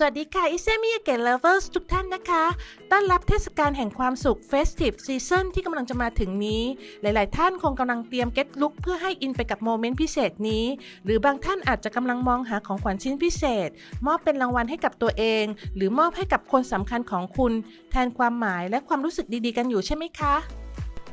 สวัสดีค่ะ อิเซมิยาเกะเลเวอร์สทุกท่านนะคะ ต้อนรับเทศกาลแห่งความสุข Festive Season ที่กำลังจะมาถึงนี้ หลาย ๆ ท่านคงกำลังเตรียม Get Look เพื่อให้อินไปกับโมเมนต์พิเศษนี้ หรือบางท่านอาจจะกำลังมองหาของขวัญชิ้นพิเศษ มอบเป็นรางวัลให้กับตัวเอง หรือมอบให้กับคนสำคัญของคุณ แทนความหมายและความรู้สึกดี ๆ กันอยู่ใช่ไหมคะ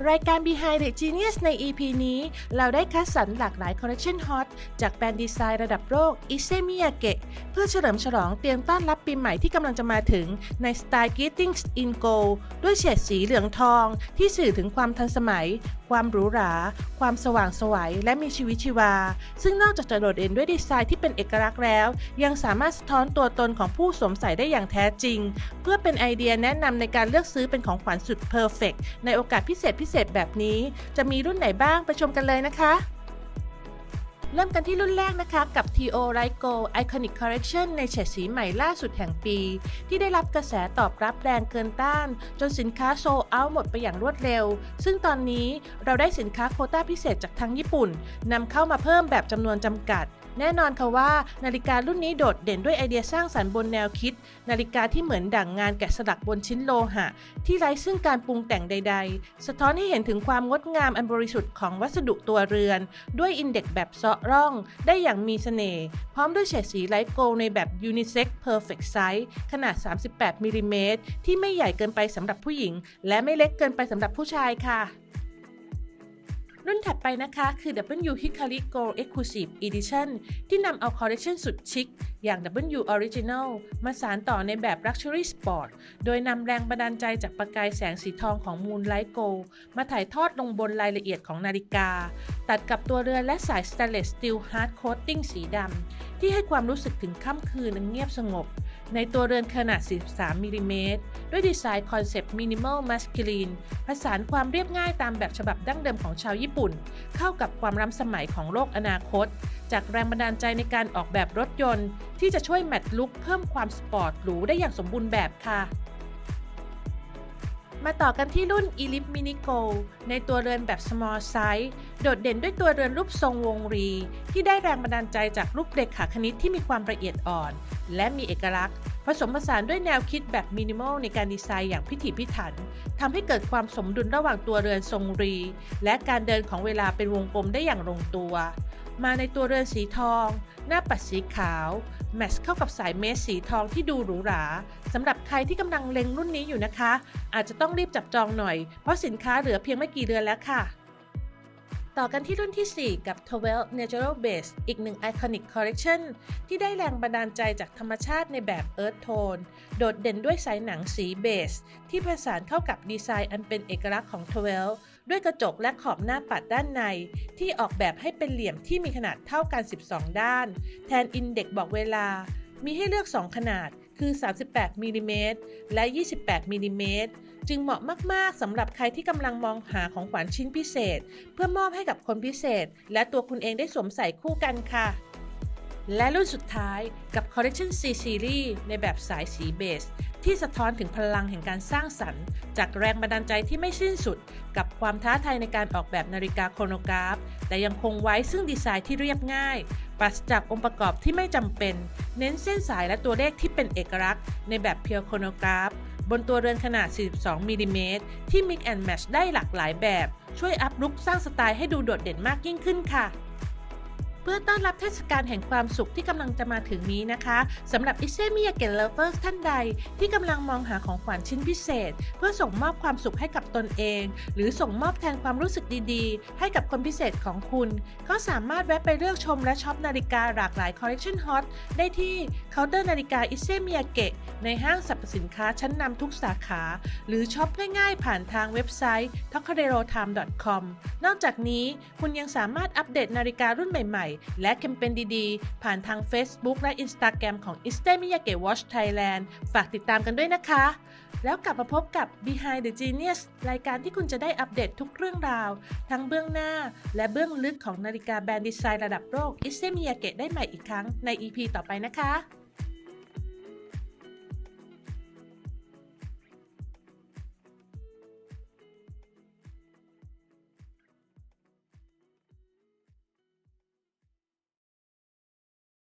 รายการ Behind the Genius ใน EP นี้ เราได้คัดสรรหลากหลายคอลเลคชันฮอตจากแบรนด์ดีไซน์ระดับโลก i s e m i y a k e เพื่อเฉลิมฉลองเตรียมต้อนรับปีใหม่ที่กำลังจะมาถึงในสไตล์ Greetings in Gold ด้วยเฉดสีเหลืองทอง ที่สื่อถึงความทันสมัย ความหรูหรา ความสว่างสวยและมีชีวิตชีวา ซึ่งนอกจากจะโดดเด่นด้วยดีไซน์ที่เป็นเอกลักษณ์แล้ว ยังสามารถสะท้อนตัวตนของผู้สวมใส่ได้อย่างแท้จริง เพื่อเป็นไอเดียแนะนำในการเลือกซื้อเป็นของขวัญสุดเพอร์เฟกในโอกาสพิเศษพิิเศษแบบนี้ จะมีรุ่นไหนบ้างไปชมกันเลยนะคะ เริ่มกันที่รุ่นแรกนะคะ กับ TO Light Gold Iconic Collection ในเฉดสีใหม่ล่าสุดแห่งปี ที่ได้รับกระแสตอบรับแรงเกินต้าน จนสินค้าโซเอาหมดไปอย่างรวดเร็ว ซึ่งตอนนี้เราได้สินค้าโคต้าพิเศษจากทางญี่ปุ่นนำเข้ามาเพิ่มแบบจำนวนจำกัด แน่นอนค่ะว่า นาฬิการุ่นนี้โดดเด่นด้วยไอเดียสร้างสรรค์บนแนวคิด นาฬิกาที่เหมือนดั่งงานแกะสลักบนชิ้นโลหะ ที่ไร้ซึ่งการปรุงแต่งใด ๆ สะท้อนให้เห็นถึงความงดงามอันบริสุทธิ์ของวัสดุตัวเรือน ด้วยอินเด็กซ์แบบเซาะร่อง ได้อย่างมีเสน่ห์พร้อมด้วยเฉดสีไลท์โกลในแบบ Unisex Perfect Size ขนาด 38มิลลิเมตรที่ไม่ใหญ่เกินไปสำหรับผู้หญิง และไม่เล็กเกินไปสำหรับผู้ชายค่ะ รุ่นถัดไปนะคะคือ W Hikari Gold Exclusive Edition ที่นำเอาคอลเลคชันสุดชิค อย่าง W Original มาสานต่อในแบบ Luxury Sport โดยนำแรงบันดาลใจจากประกายแสงสีทองของ Moonlight Gold มาถ่ายทอดลงบนรายละเอียดของนาฬิกา ตัดกับตัวเรือนและสาย Stainless Steel Hard Coating สีดำที่ให้ความรู้สึกถึงค่ำคืนเงียบสงบ ในตัวเรือนขนาด43มิลลิเมตร ด้วยดีไซน์คอนเซปต์มินิมอลมาสคิลีนผสานความเรียบง่ายตามแบบฉบับดั้งเดิมของชาวญี่ปุ่น เข้ากับความล้ำสมัยของโลกอนาคต จากแรงบันดาลใจในการออกแบบรถยนต์ ที่จะช่วยแมทลุกเพิ่มความสปอร์ตหรูได้อย่างสมบูรณ์แบบค่ะ มาต่อกันที่รุ่น Elite Mini Gold ในตัวเรือนแบบ small size โดดเด่นด้วยตัวเรือนรูปทรงวงรี ที่ได้แรงบันดาลใจจากรูปเด็กขาคณิตที่มีความละเอียดอ่อน และมีเอกลักษณ์ ผสมผสานด้วยแนวคิดแบบมินิมอลในการดีไซน์อย่างพิถีพิถันทำให้เกิดความสมดุลระหว่างตัวเรือนทรงรี และการเดินของเวลาเป็นวงกลมได้อย่างลงตัว มาในตัวเรือนสีทอง หน้าปัดสีขาว แมทช์เข้ากับสายเมสสีทองที่ดูหรูหราสำหรับใครที่กำลังเล็งรุ่นนี้อยู่นะคะ อาจจะต้องรีบจับจองหน่อย เพราะสินค้าเหลือเพียงไม่กี่เดือนแล้วค่ะ ต่อกันที่รุ่นที่ 4 กับ 12 Natural Base อีกหนึ่ง Iconic Collection ที่ได้แรงบันดาลใจจากธรรมชาติในแบบ Earth Tone โดดเด่นด้วยสายหนังสีเบสที่ผสานเข้ากับดีไซน์อันเป็นเอกลักษณ์ของ 12 ด้วยกระจกและขอบหน้าปัดด้านใน ที่ออกแบบให้เป็นเหลี่ยมที่มีขนาดเท่ากัน 12 ด้าน แทนอินเด็กบอกเวลา มีให้เลือก 2 ขนาดคือ 38มิลลิเมตรและ 28มิลลิเมตรจึงเหมาะมาก ๆ สำหรับใครที่กำลังมองหาของขวัญชิ้นพิเศษ เพื่อมอบให้กับคนพิเศษ และตัวคุณเองได้สวมใส่คู่กันค่ะ และรุ่นสุดท้ายกับ Collection C Series ในแบบสายสีเบส ที่สะท้อนถึงพลังแห่งการสร้างสรรค์ จากแรงบันดาลใจที่ไม่สิ้นสุด กับความท้าทายในการออกแบบนาฬิกาโครโนกราฟ แต่ยังคงไว้ซึ่งดีไซน์ที่เรียบง่ายปราศจากองค์ประกอบที่ไม่จำเป็น เน้นเส้นสายและตัวเลขที่เป็นเอกลักษณ์ ในแบบเพียวโครโนกราฟ บนตัวเรือนขนาด 42 มิลลิเมตรที่ Mix and Match ได้หลากหลายแบบ ช่วยอัพลุคสร้างสไตล์ให้ดูโดดเด่นมากยิ่งขึ้นค่ะ เพื่อต้อนรับเทศกาลแห่งความสุขที่กำลังจะมาถึงนี้นะคะสำหรับอิเซมิยาเกะเลเวอร์ท่านใด ที่กำลังมองหาของขวัญชิ้นพิเศษ เพื่อส่งมอบความสุขให้กับตนเอง หรือส่งมอบแทนความรู้สึกดีๆ ให้กับคนพิเศษของคุณ ก็สามารถแวะไปเลือกชมและช็อปนาฬิกาหลากหลายคอลเลคชันฮอตได้ที่เคาน์เตอร์นาฬิกาอิเซมิยาเกะในห้างสรรพสินค้าชั้นนำทุกสาขา หรือช็อปง่ายๆ ผ่านทางเว็บไซต์ t o k a d e r o t i m e c o m นอกจากนี้คุณยังสามารถอัปเดตนาฬิการุ่นใหม่ๆๆ และแคมเปญดีๆ ผ่านทาง Facebook และ Instagram ของ i s t e m i y a k e Watch Thailand ฝากติดตามกันด้วยนะคะ แล้วกลับมาพบกับ Behind the Genius รายการที่คุณจะได้อัปเดตทุกเรื่องราว ทั้งเบื้องหน้า และเบื้องลึกของนาฬิกาแบรนด์ดีไซน์ระดับโลก i s t e m i y a k e ได้ใหม่อีกครั้งใน EP ต่อไปนะคะ